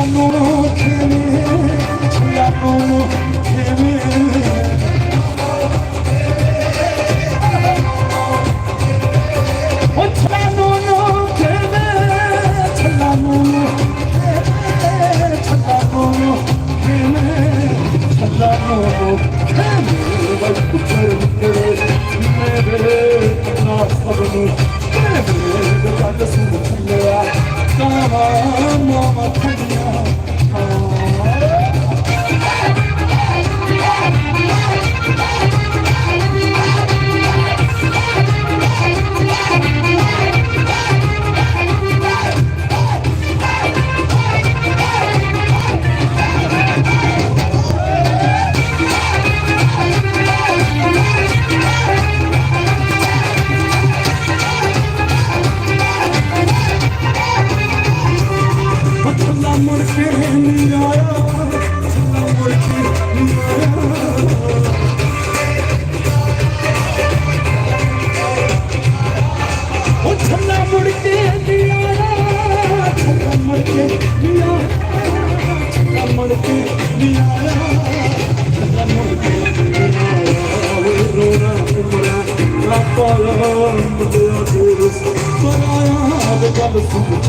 ਛਲਾਨੂੰ ਖੇਵੇਂ ਛਲਾਨੂੰ ਖੇਵੇਂ ਉਹ ਛਲਾਨੂੰ ਨੂੰ ਖੇਵੇਂ ਛਲਾਨੂੰ ਖੇਵੇਂ ਛਲਾਨੂੰ ਨੂੰ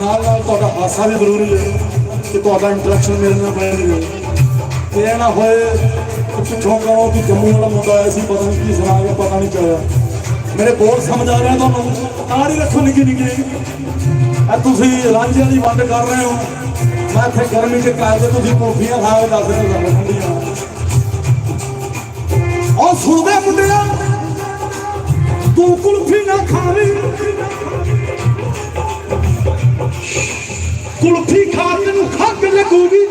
ਨਾਲ ਨਾਲ ਤੁਹਾਡਾ ਹਾਸਾ ਵੀ ਜ਼ਰੂਰੀ ਹੈ ਕਿ ਤੁਹਾਡਾ ਇੰਟਰੈਕਸ਼ਨ ਮੇਰੇ ਨਾਲ ਬਣੇ ਰਹੇ ਇਹ ਨਾ ਹੋਏ ਪਿੱਛੋਂ ਕਹੋ ਕਿ ਜੰਮੂ ਵਾਲਾ ਮੁੰਡਾ ਆਇਆ ਸੀ, ਪਤਾ ਨਹੀਂ ਕੀ ਸੁਣਾ ਗਿਆ, ਪਤਾ ਨਹੀਂ ਚੱਲਿਆ ਮੇਰੇ ਬੋਲ ਸਮਝ ਆ ਰਿਹਾ ਤੁਹਾਨੂੰ ਤਾੜ ਹੀ ਰੱਖੋ ਨਿੱਕੀ ਨਿੱਕੀ ਆ ਤੁਸੀਂ ਰਾਂਝੇ ਦੀ ਵੰਡ ਕਰ ਰਹੇ ਹੋ। ਮੈਂ ਇੱਥੇ ਗਰਮੀ ਚ ਕਾਇਦੇ ਤੁਸੀਂ ਕੋਫੀਆਂ ਖਾ ਕੇ ਦੱਸ ਰਹੇ ਹੋ ਠੰਡੀਆਂ ਉਹ ਸੁਣਦੇ ਮੁੰਡਿਆ। ਤੂੰ ਕੁਲਫੀ ਨਾ ਖਾਵੀਂ। ਕੁਲਫੀ ਖਾ ਤੈਨੂੰ ਖੱਗ ਲੱਗੂਗੀ।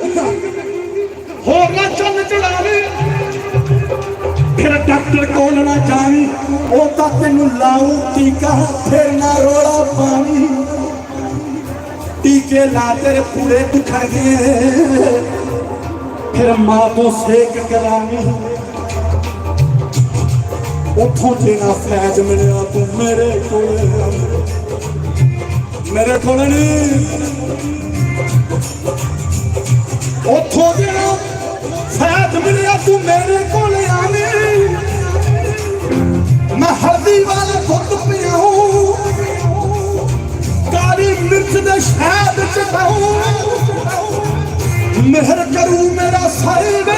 ਹੋਰ ਨਾ ਚੰਨ ਚੜਾਵੇ। ਫਿਰ ਡਾਕਟਰ ਕੋਲ ਨਾ ਜਾਵੀਂ। ਉਹ ਤਾਂ ਤੈਨੂੰ ਲਾਉ ਟੀਕਾ, ਫਿਰ ਨਾ ਰੋਲਾ ਪਾਵੀਂ। ਟੀਕੇ ਲਾ ਤੇਰੇ ਪੂਰੇ ਦੁਖਣਗੇ ਫਿਰ ਮਾਂ ਤੋਂ ਸੇਕ ਕਰਾਵੀਂ। ਉਥੋਂ ਜੇ ਫੈਜ ਮਿਲਿਆ ਤੂੰ ਮੇਰੇ ਕੋਲੇ। ਮੇਰੇ ਕੋਲ ਨਹੀਂ ਉਥੋਂ ਜਿਹੜਾ ਫੈਜ ਮਿਲਿਆ ਤੂੰ ਮੇਰੇ ਕੋਲ ਆਵੇਂ ਮੈਂ ਹਲਦੀ ਵਾਲੇ ਦੁੱਧ ਪੀਉ ਕਾਲੀ ਮਿਰਚ ਦੇ ਸ਼ਹਿਦ ਚ ਪਾਉ ਮਿਹਰ ਕਰੂ ਮੇਰਾ ਸਾਈ ਵੇ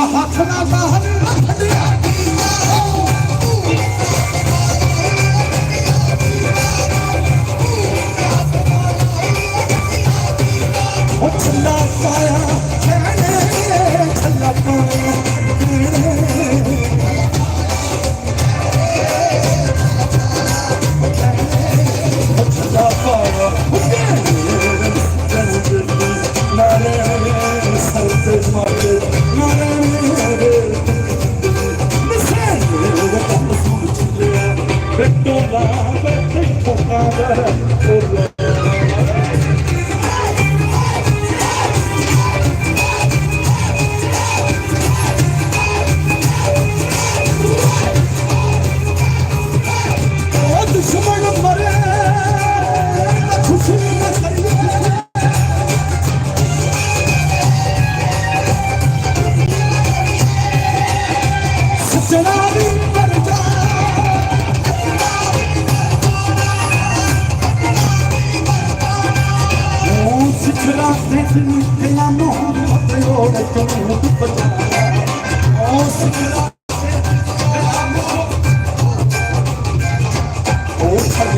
ਮੂਰਖਾ ਹੱਥ ਨਾ ਬਾਹਰ ਠੰਡੀਆਂ ਚੀਜ਼ਾਂ ਉਹ ਛੱਲਾ ਪਾਇਆ।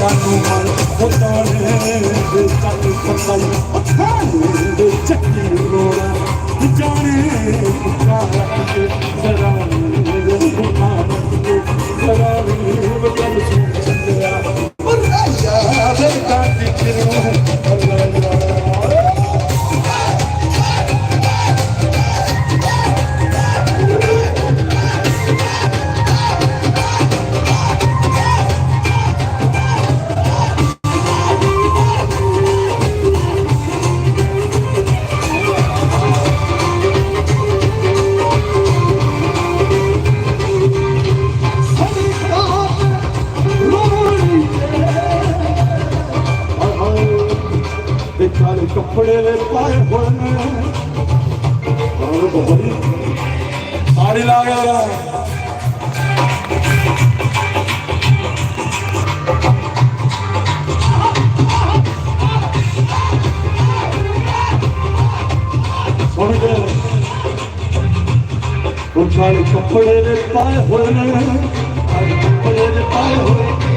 ਨੂੰ ਮਨ ਉਤਾਰੇ ਦੇ ਚੱਲ ਪਤਾਈ ਉਠਾਣੇ ਦੇ ਚੱਕੀ ਰੋੜਾ ਜਾਣੇ ਪੁਕਾਰਾ ਕੇ ਜ਼ਰਾ ਮੇਰੇ ਪੁਕਾਰਾ ਕੇ ਜ਼ਰਾ ਮੇਰੇ ਬਦਲ ਸੁਣ ਚੱਲਿਆ ਉਹ ਰਾਜਾ ਦੇ ਕਾਟੀ ਕਿਰੋ ਕੱਪੜੇ ਦੇ ਪਾਏ ਹੋਏ ਨੇ ਔਰ ਬੋਲੀ ਸਾਰੀ ਲਾ ਗਿਆ ਸੁਣ ਕੇ ਉਹ ਕਾਲੇ ਕੱਪੜੇ ਦੇ ਪਾਏ ਹੋਏ ਨੇ ਕਾਲੇ ਕੱਪੜੇ ਦੇ ਪਾਏ ਹੋਏ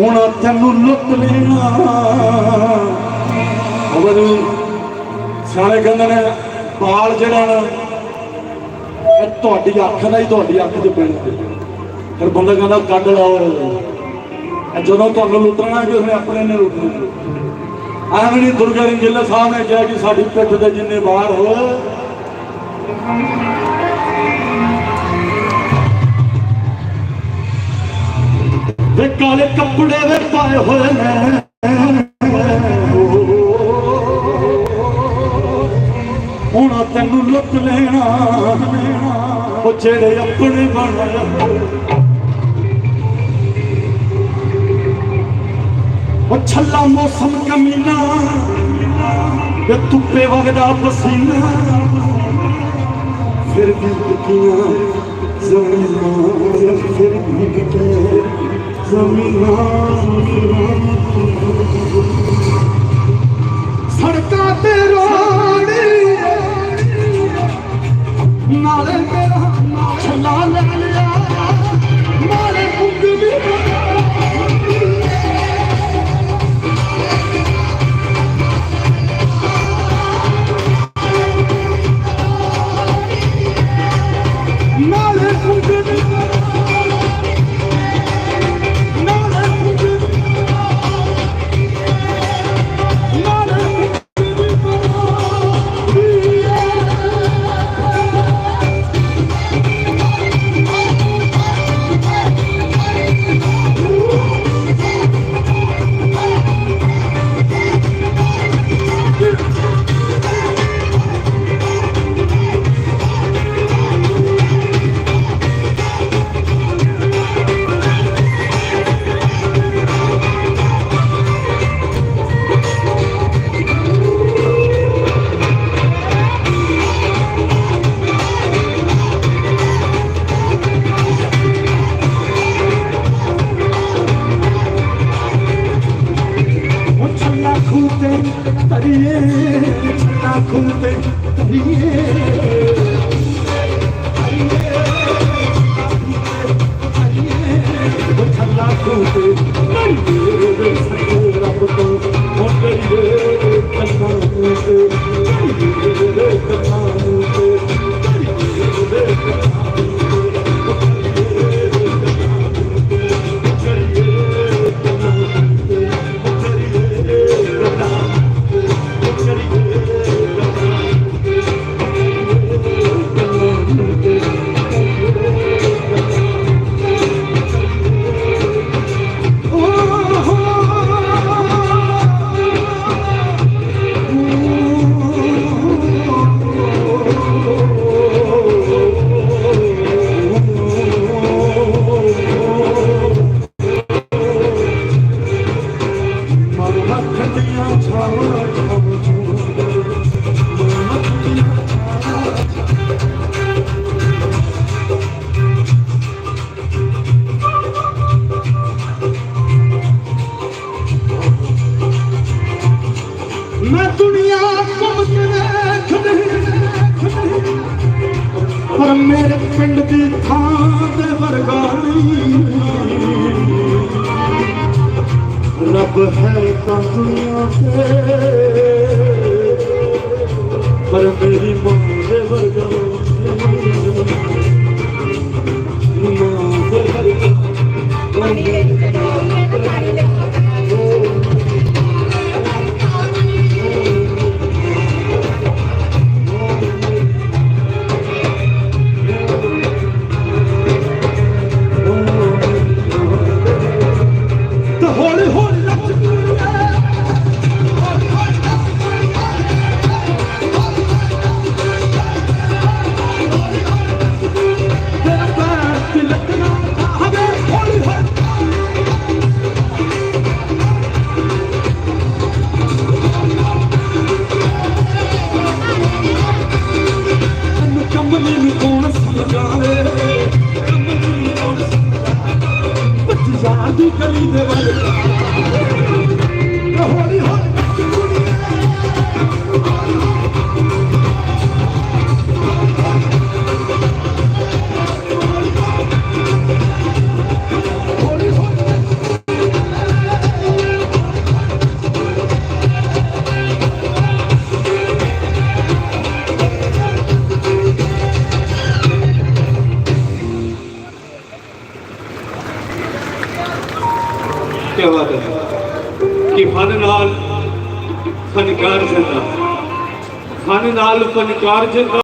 ਹੁਣ ਤੈਨੂੰ ਲੁੱਟ ਲੈਣਾ। ਖਬਰ ਸਾਰੇ ਕਹਿੰਦੇ ਨੇ, ਬਾਲ ਜਿਹੜਾ ਨਾ, ਇਹ ਤੁਹਾਡੀ ਅੱਖ ਦਾ ਹੀ ਤੁਹਾਡੀ ਅੱਖ 'ਚ ਪੈਣਾ ਫਿਰ ਬੰਦਾ ਕਹਿੰਦਾ, ਕੱਢ ਲਾਓ। ਜਦੋਂ ਤੁਹਾਨੂੰ ਲੁੱਟਣਾ ਕਿ ਨੇ ਆਪਣੇ ਨੇ ਲੁੱਟਣਾ ਐਵੇਂ ਨਹੀਂ ਦੁਰਗਾ ਸਾਹਿਬ ਨੇ ਕਿਹਾ ਕਿ ਸਾਡੀ ਪਿੱਠ ਦੇ ਜਿੰਨੇ ਬਾਹਰ ਹੋ ਵੇ ਕਾਲੇ ਕੱਪੜੇ ਵੇ ਪਾਏ ਹੋਏ ਨੇ। ਹੁਣ ਤੈਨੂੰ ਲੁੱਟ ਲੈਣਾ। ਉਹ ਜਿਹੜੇ ਆਪਣੇ ਬਣ ਉਹ ਛੱਲਾ ਮੌਸਮ ਕਮੀਨਾ ਵੇ ਧੁੱਪੇ ਵਗਦਾ ਪਸੀਨਾ। ਫਿਰ ਵੀ ਟਿਕੀਆਂ ਜ਼ਮੀਨਾਂ ਫਿਰ ਵੀ ਟਿਕੀਆਂ ਸੜਕਾਂ ਤੇ ਰੋੜੀ ਨਾਲੇ ਮੇਰਾ ਛੱਲਾ ਲੈ ਲਿਆ। ਨਾਲੇ ਉਂਗਲੀ ਨਾਲੇ ਮੈਂ ਦੁਨੀਆ ਘੁੰਮ ਕੇ ਵੇਖਦੀ ਪਰ ਮੇਰੇ ਪਿੰਡ ਦੀ ਥਾਂ ਤੇ ਵਰਗਾ ਨਹੀਂ। ਰੱਬ ਹੈ ਤਾਂ ਦੁਨੀਆ ਤੇ, ਪਰ ਮੇਰੀ ਮਾਂ ਦੇ ਵਰਗਾ ਨਾਲ ਫਨਕਾਰ ਜਿੰਦਾ